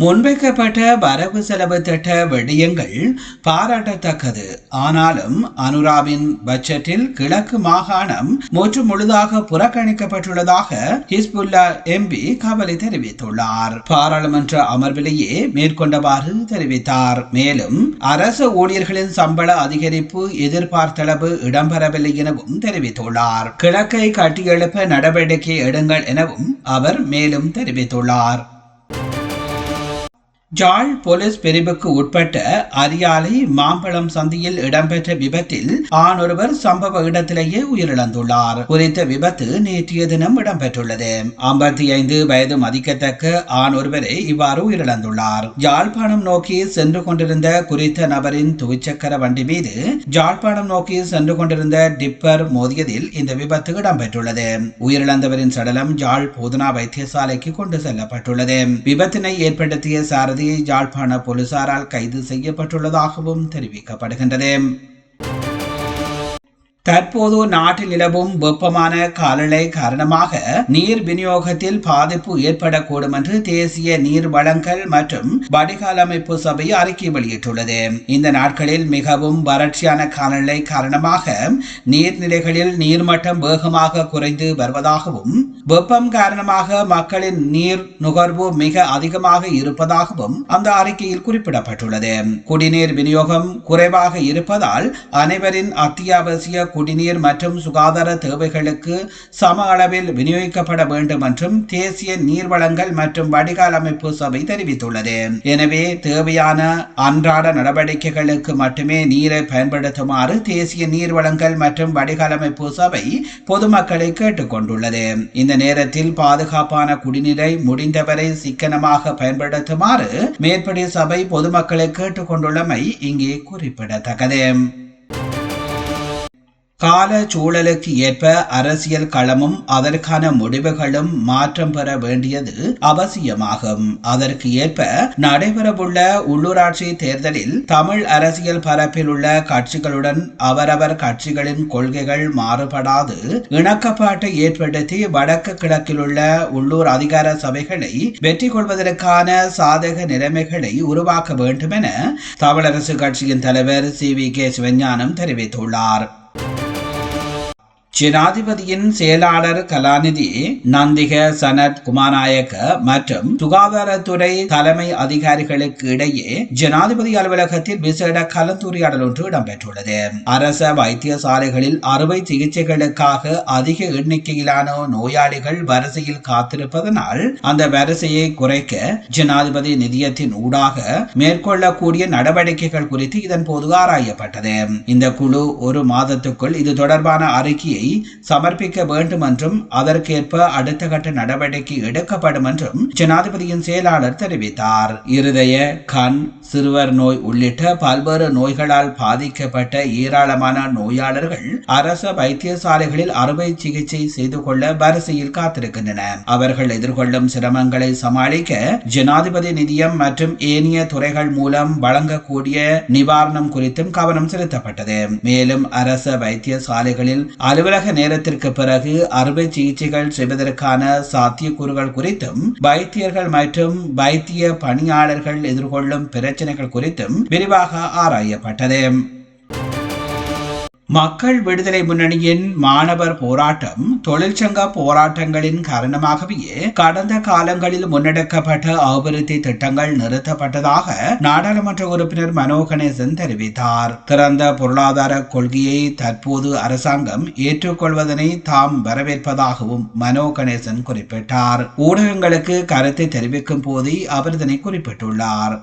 முன்வைக்கப்பட்ட வரவு செலவு திட்ட விடயங்கள் பாராட்டத்தக்கது. ஆனாலும் அனுராவின் பட்ஜெட்டில் கிழக்கு மாகாணம் முற்று முழுதாக புறக்கணிக்கப்பட்டுள்ளதாக ஹிஸ்புல்லா எம்பி கவலை தெரிவித்துள்ளார். பாராளுமன்ற அமர்விலேயே மேற்கொண்டவாறு தெரிவித்தார். மேலும் அரசு ஊழியர்களின் சம்பள அதிகரிப்பு எதிர்பார்த்தளவு இடம்பெறவில்லை எனவும் தெரிவித்துள்ளார். கிழக்கை கட்டியெழுப்ப நடவடிக்கை எடுங்கள் எனவும் அவர் மேலும் தெரிவித்துள்ளார். ஜாழ் போலீஸ் பிரிவுக்கு உட்பட்ட அரியாலை மாம்பழம் சந்தியில் இடம்பெற்ற விபத்தில் ஆண் ஒருவர் சம்பவ இடத்திலேயே உயிரிழந்துள்ளார். குறித்த விபத்து நேற்றைய தினம் இடம்பெற்றுள்ளது. ஐம்பத்தி ஐந்து வயது மதிக்கத்தக்க ஆண் ஒருவரே இவ்வாறு உயிரிழந்துள்ளார். ஜாழ்ப்பாணம் நோக்கி சென்று கொண்டிருந்த குறித்த நபரின் துவிச்சக்கர வண்டி மீது ஜாழ்ப்பாணம் நோக்கி சென்று கொண்டிருந்த டிப்பர் மோதியதில் இந்த விபத்து இடம்பெற்றுள்ளது. உயிரிழந்தவரின் சடலம் ஜாழ் போதனா வைத்தியசாலைக்கு கொண்டு செல்லப்பட்டுள்ளது. விபத்தினை ஏற்படுத்திய சாரதி சாரதி யாழ்ப்பாண போலீசாரால் கைது செய்யப்பட்டுள்ளதாகவும் தெரிவிக்கப்படுகின்றது. தற்போது நாட்டில் நிலவும் வெப்பமான காலநிலை காரணமாக நீர் விநியோகத்தில் பாதிப்பு ஏற்படக்கூடும் என்று தேசிய நீர் வளங்கள் மற்றும் வடிகால் அமைப்பு சபை அறிக்கை வெளியிட்டுள்ளது. இந்த நாட்களில் மிகவும் வறட்சியான காலநிலை காரணமாக நீர்நிலைகளில் நீர்மட்டம் வேகமாக குறைந்து வருவதாகவும் வெப்பம் காரணமாக மக்களின் நீர் நுகர்வு மிக அதிகமாக இருப்பதாகவும் அந்த அறிக்கையில் குறிப்பிடப்பட்டுள்ளது. குடிநீர் விநியோகம் குறைவாக இருப்பதால் அனைவரின் அத்தியாவசிய குடிநீர் மற்றும் சுகாதார தேவைகளுக்கு சம அளவில் விநியோகிக்கப்பட வேண்டும் என்றும் தேசிய நீர் வளங்கள் மற்றும் வடிகால் அமைப்பு சபை தெரிவித்துள்ளது. எனவே தேவையான அன்றாட நடவடிக்கைகளுக்கு மட்டுமே நீரை பயன்படுத்துமாறு தேசிய நீர் வளங்கள் மற்றும் வடிகால் அமைப்பு சபை பொதுமக்களை கேட்டுக்கொண்டுள்ளது. இந்த நேரத்தில் பாதுகாப்பான குடிநீரை முடிந்தவரை சிக்கனமாக பயன்படுத்துமாறு மேற்படி சபை பொதுமக்களை கேட்டுக்கொண்டுள்ளமை இங்கே குறிப்பிடத்தக்கது. கால சூழலுக்கு ஏற்ப அரசியல் களமும் அதற்கான முடிவுகளும் மாற்றம் பெற வேண்டியது அவசியமாகும். அதற்கு ஏற்ப நடைபெறவுள்ள உள்ளூராட்சி தேர்தலில் தமிழ் அரசியல் பரப்பில் உள்ள கட்சிகளுடன் அவரவர் கட்சிகளின் கொள்கைகள் மாறுபடாது. இணக்கப்பாட்டை ஏற்படுத்தி வடக்கு கிழக்கில் உள்ள உள்ளூர் அதிகார சபைகளை வெற்றி கொள்வதற்கான சாதக நிலைமைகளை உருவாக்க வேண்டும் என தமிழரசு கட்சியின் தலைவர் சி வி கே சிவஞானம் தெரிவித்துள்ளார். ஜனாதிபதியின் செயலாளர் கலாநிதி நந்திக சனத் குமாநாயக்க மற்றும் சுகாதாரத்துறை தலைமை அதிகாரிகளுக்கு இடையே ஜனாதிபதி அலுவலகத்தில் விசேட கலந்துரையாடல் ஒன்று இடம்பெற்றுள்ளது. அரச வைத்தியசாலைகளில் அறுவை சிகிச்சைகளுக்காக அதிக எண்ணிக்கையிலான நோயாளிகள் வரிசையில் காத்திருப்பதனால் அந்த வரிசையை குறைக்க ஜனாதிபதி நிதியத்தின் ஊடாக மேற்கொள்ளக்கூடிய நடவடிக்கைகள் குறித்து இதன் போது ஆராயப்பட்டது. இந்த குழு ஒரு மாதத்துக்குள் இது தொடர்பான அறிக்கையை சமர்ப்பிக்க வேண்டும் என்றும் அதற்கேற்ப அடுத்த கட்ட நடவடிக்கை எடுக்கப்படும் என்றும் ஜனாதிபதியின் செயலாளர் தெரிவித்தார். இருதய கண் சிறுவர் நோய் உள்ளிட்ட பல்வேறு நோய்களால் பாதிக்கப்பட்ட ஏராளமான நோயாளர்கள் அரச வைத்தியசாலைகளில் அறுவை சிகிச்சை செய்து கொள்ள வரிசையில் காத்திருக்கின்றன. அவர்கள் எதிர்கொள்ளும் சிரமங்களை சமாளிக்க ஜனாதிபதி நிதியம் மற்றும் ஏனைய துறைகள் மூலம் வழங்கக்கூடிய நிவாரணம் குறித்தும் கவனம் செலுத்தப்பட்டது. மேலும் அரச வைத்தியசாலைகளில் அலுவலக நேரத்திற்கு பிறகு அறுவை சிகிச்சைகள் செய்வதற்கான சாத்தியக்கூறுகள் குறித்தும் வைத்தியர்கள் மற்றும் வைத்திய பணியாளர்கள் எதிர்கொள்ளும் பிரச்சனைகள் குறித்தும் விரிவாக ஆராயப்பட்டது. மக்கள் விடுதலை முன்னணியின் மாணவர் போராட்டம் தொழிற்சங்க போராட்டங்களின் காரணமாகவே கடந்த காலங்களில் முன்னெடுக்கப்பட்ட அபிவிருத்தி திட்டங்கள் நிறுத்தப்பட்டதாக நாடாளுமன்ற உறுப்பினர் மனோ கணேசன் தெரிவித்தார். திறந்த பொருளாதார கொள்கையை தற்போது அரசாங்கம் ஏற்றுக்கொள்வதனை தாம் வரவேற்பதாகவும் மனோ கணேசன் குறிப்பிட்டார். ஊடகங்களுக்கு கருத்தை தெரிவிக்கும் போதே அவர் இதனை குறிப்பிட்டுள்ளார்.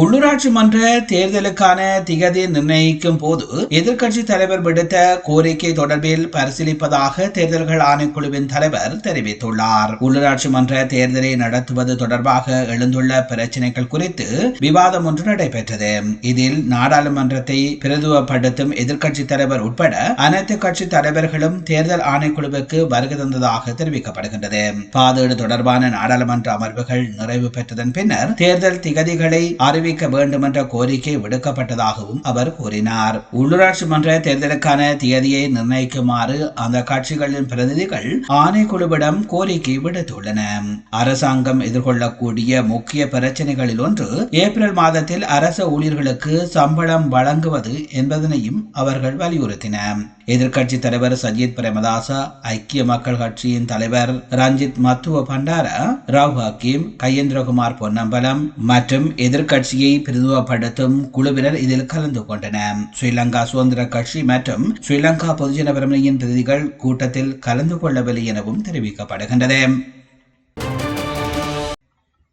உள்ளூராட்சி மன்ற தேர்தலுக்கான திகதி நிர்ணயிக்கும் போது எதிர்க்கட்சி தலைவர் விடுத்த கோரிக்கை தொடர்பில் பரிசீலிப்பதாக தேர்தல்கள் ஆணைக்குழுவின் தலைவர் தெரிவித்துள்ளார். உள்ளூராட்சி மன்ற தேர்தலை நடத்துவது தொடர்பாக எழுந்துள்ள பிரச்சினைகள் குறித்து விவாதம் ஒன்று நடைபெற்றது. இதில் நாடாளுமன்றத்தை பிரதிவப்படுத்தும் எதிர்க்கட்சி தலைவர் உட்பட அனைத்து கட்சி தலைவர்களும் தேர்தல் ஆணைக்குழுவுக்கு வருகை தந்ததாக தெரிவிக்கப்படுகின்றது. பாதேடு தொடர்பான நாடாளுமன்ற அமர்வுகள் நிறைவு பெற்றதன் பின்னர் தேர்தல் திகதிகளை அறிவிக்க வேண்டும் என்ற கோரிக்கை விடுக்கப்பட்டதாகவும் அவர் கூறினார். உள்ளூராட்சி மன்ற தேர்தலுக்கான தேதியை நிர்ணயிக்குமாறு அந்த கட்சிகளின் பிரதிநிதிகள் ஆணைக்குழுவிடம் கோரிக்கை விடுத்துள்ளன. அரசாங்கம் எதிர்கொள்ளக்கூடிய முக்கிய பிரச்சனைகளில் ஒன்று ஏப்ரல் மாதத்தில் அரச ஊழியர்களுக்கு சம்பளம் வழங்குவது என்பதனையும் அவர்கள் வலியுறுத்தினர். எதிர்க்கட்சி தலைவர் சஜித் பிரேமதாச ஐக்கிய மக்கள் கட்சியின் தலைவர் ரஞ்சித் மத்துவ பண்டார ராவ் ஹக்கீம் கையேந்திரகுமார் பொன்னம்பலம் மற்றும் எதிர்க்கட்சியை பிரதிநிதிப்படுத்தும் குழுவினர் இதில் கலந்து கொண்டனர். ஸ்ரீலங்கா சுதந்திர கட்சி மற்றும் ஸ்ரீலங்கா பொதுஜன பிரமணியின் பிரதிகள் கூட்டத்தில் கலந்து கொள்ளவில்லை எனவும் தெரிவிக்கப்படுகின்றது.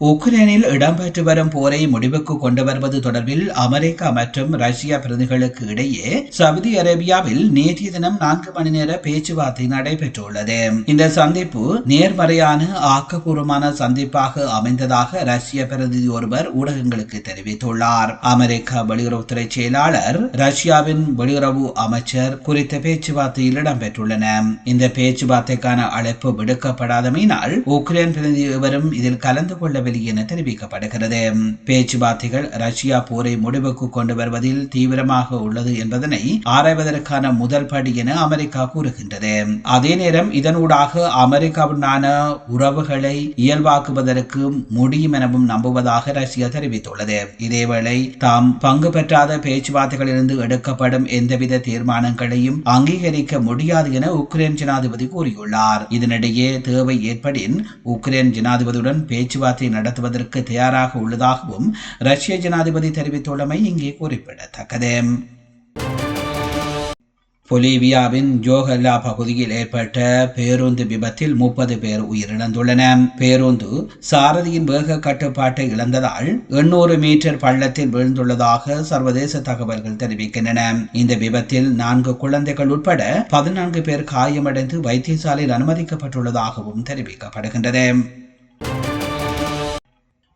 உக்ரைனில் இடம்பெற்று வரும் போரை முடிவுக்கு கொண்டு வருவது தொடர்பில் அமெரிக்கா மற்றும் ரஷ்யா பிரதிகளுக்கு இடையே சவுதி அரேபியாவில் நேற்றைய தினம் நான்கு மணி நேர பேச்சுவார்த்தை நடைபெற்றுள்ளது. இந்த சந்திப்பு நேர்மறையான ஆக்கப்பூர்வமான சந்திப்பாக அமைந்ததாக ரஷ்ய பிரதிநிதி ஒருவர் ஊடகங்களுக்கு தெரிவித்துள்ளார். அமெரிக்கா வெளியுறவுத்துறை செயலாளர் ரஷ்யாவின் வெளியுறவு அமைச்சர் குறித்த பேச்சுவார்த்தையில் இடம்பெற்றுள்ளன. இந்த பேச்சுவார்த்தைக்கான அழைப்பு விடுக்கப்படாதமையினால் உக்ரைன் பிரதிநிதி இவரும் இதில் கலந்து கொள்ள கொள்ளவில்லை என தெரிவிக்கப்படுகிறது. பேச்சுவார்த்தைகள் ரஷ்யா போரை முடிவுக்கு கொண்டு வருவதில் தீவிரமாக உள்ளது என்பதனை ஆராய்வதற்கான முதல் படி என அமெரிக்கா கூறுகின்றது. அதே நேரம் இதனூடாக அமெரிக்காவுடனான உறவுகளை இயல்பாக்குவதற்கு முடியும் எனவும் நம்புவதாக ரஷ்யா தெரிவித்துள்ளது. இதேவேளை தாம் பங்கு பெற்றாத பேச்சுவார்த்தைகளிலிருந்து எடுக்கப்படும் எந்தவித தீர்மானங்களையும் அங்கீகரிக்க முடியாது என உக்ரைன் ஜனாதிபதி கூறியுள்ளார். இதனிடையே தேவை ஏற்படின் உக்ரைன் ஜனாதிபதியுடன் பேச்சுவார்த்தை நடத்துவதற்கு தயாராக உள்ளதாகவும் ரஷ்ய ஜனாதிபதி தெரிவித்துள்ளமை இங்கே குறிப்பிடத்தக்கது. பொலிவியாவின் ஜோஹல்லா பகுதியில் ஏற்பட்ட பேருந்து விபத்தில் முப்பது பேர் உயிரிழந்துள்ளன. பேருந்து சாரதியின் வேக கட்டுப்பாட்டை இழந்ததால் எண்ணூறு மீட்டர் பள்ளத்தில் விழுந்துள்ளதாக சர்வதேச தகவல்கள் தெரிவிக்கின்றன. இந்த விபத்தில் நான்கு குழந்தைகள் உட்பட பதினான்கு பேர் காயமடைந்து வைத்தியசாலையில் அனுமதிக்கப்பட்டுள்ளதாகவும் தெரிவிக்கப்படுகின்றது.